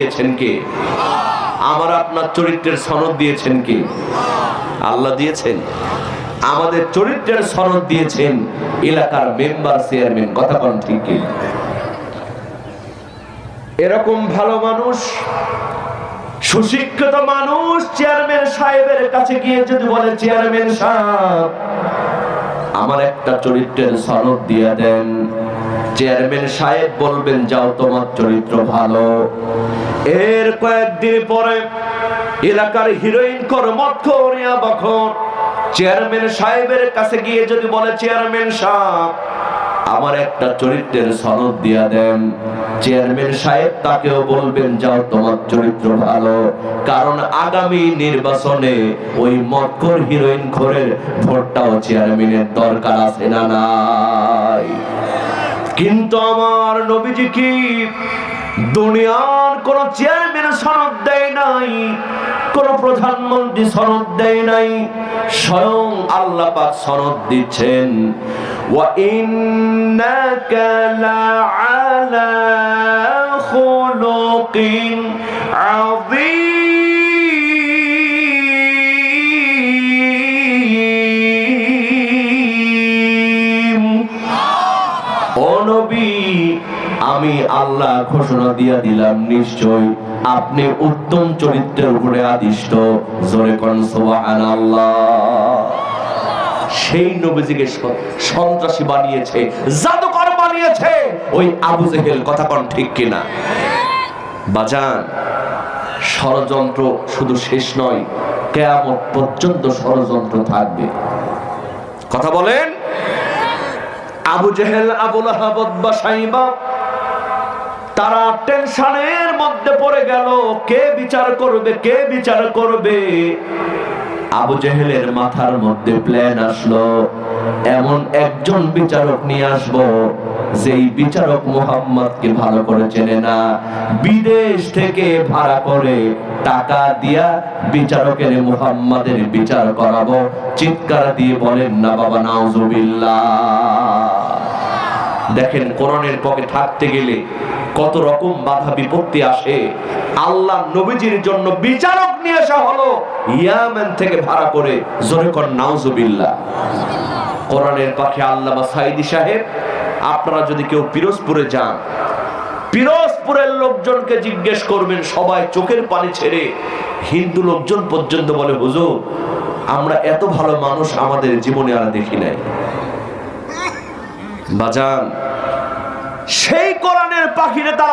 দিয়েছেন কে? আমার আপনার চরিত্রের সনদ দিয়েছেন কে? আল্লাহ দিয়েছেন। আমাদের চরিত্রের সনদ দিয়েছেন এলাকার মেম্বার, চেয়ারম্যান, কথা কোন ঠিক এরকম ভালো মানুষ, সুশিক্ষিত মানুষ চেয়ারম্যান সাহেবের কাছে গিয়ে যদি বলে, চেয়ারম্যান সাহেব, আমার একটা চরিত্রের সনদ দিয়ে দেন। চেয়ারম্যান সাহেব বলবেন, যাও তোমার চরিত্র ভালো। এর কয়েকদিন পরে এলাকার হিরোইন কর বখন চেয়ারম্যান সাহেবের কাছে গিয়ে যদি বলে, চেয়ারম্যান সাহেব, আমার একটা চরিত্রের সনদ দিয়া দেন। চেয়ারম্যান সাহেব তাকেও বলবেন, যাও তোমার চরিত্র ভালো। কারণ আগামী নির্বাচনে ওই মক্কর হিরোইন ঘরের ভোটটাও চেয়ারম্যানের দরকার আছে না নাই? কিন্তু আমার নবীজি কি দুনিয়ার কোন চেয়ারম্যান সনদ দেয় নাই, কোন প্রধানমন্ত্রী সনদ দেয় নাই, স্বয়ং আল্লাহ পাক সনদ দিচ্ছেন। ওয়া ইন্নাকা লাআলা খুলুকিন আযীম। আমি আল্লাহ ঘোষণা দিয়া দিলাম, নিশ্চয় আপনি উত্তম চরিত্রের উপরে আদিষ্ট। জোরে কোন, সুবহানাল্লাহ। সেই নবীজিকে সন্ত্রাসী বানিয়েছে, জাদুকর বানিয়েছে। ওই আবু জেহেল, কথা কোন ঠিক কিনা? বাজান, ষড়যন্ত্র শুধু শেষ নয়, কেয়ামত পর্যন্ত ষড়যন্ত্র থাকবে। কথা বলেন? আবু জেহেল আবুল আহাবদ বা সাইবা, তারা টেনশনের মধ্যে পড়ে গেল, কে বিচার করবে, কে বিচার করবে? আবু জেহেলের মাথার মধ্যে প্ল্যান আসলো, এমন একজন বিচারক নিয়ে আসব যেই বিচারক মোহাম্মদকে ভালো করে চেনে না। বিদেশ থেকে ভাড়া করে টাকা দিয়া বিচারকের মোহাম্মদের বিচার করাবো। চিৎকার দিয়ে বলেন, না বাবা, নাউজুবিল্লাহ। দেখেন, কোরআনের পকে থাকতে গেলে কত রকম বাধা বিপত্তি আসে। আল্লাহ নবীজির জন্য বিচারক নিয়ে আসা হলো ইয়ামেন থেকে ভাড়া করে। জোরে কর নাউজুবিল্লাহ। কোরআনের পাখে আল্লামা সাইদি সাহেব আপনারা যদি কেউ পিরোজপুরে যান, পিরোজপুরের লোকজনকে জিজ্ঞেস করবেন, সবাই চোখের পানি ছেড়ে হিন্দু লোকজন পর্যন্ত বলে, হুজুর, আমরা এত ভালো মানুষ আমাদের জীবনে আর দেখি নাই। বাজান, সেই কোরআনের পাখিরে তারা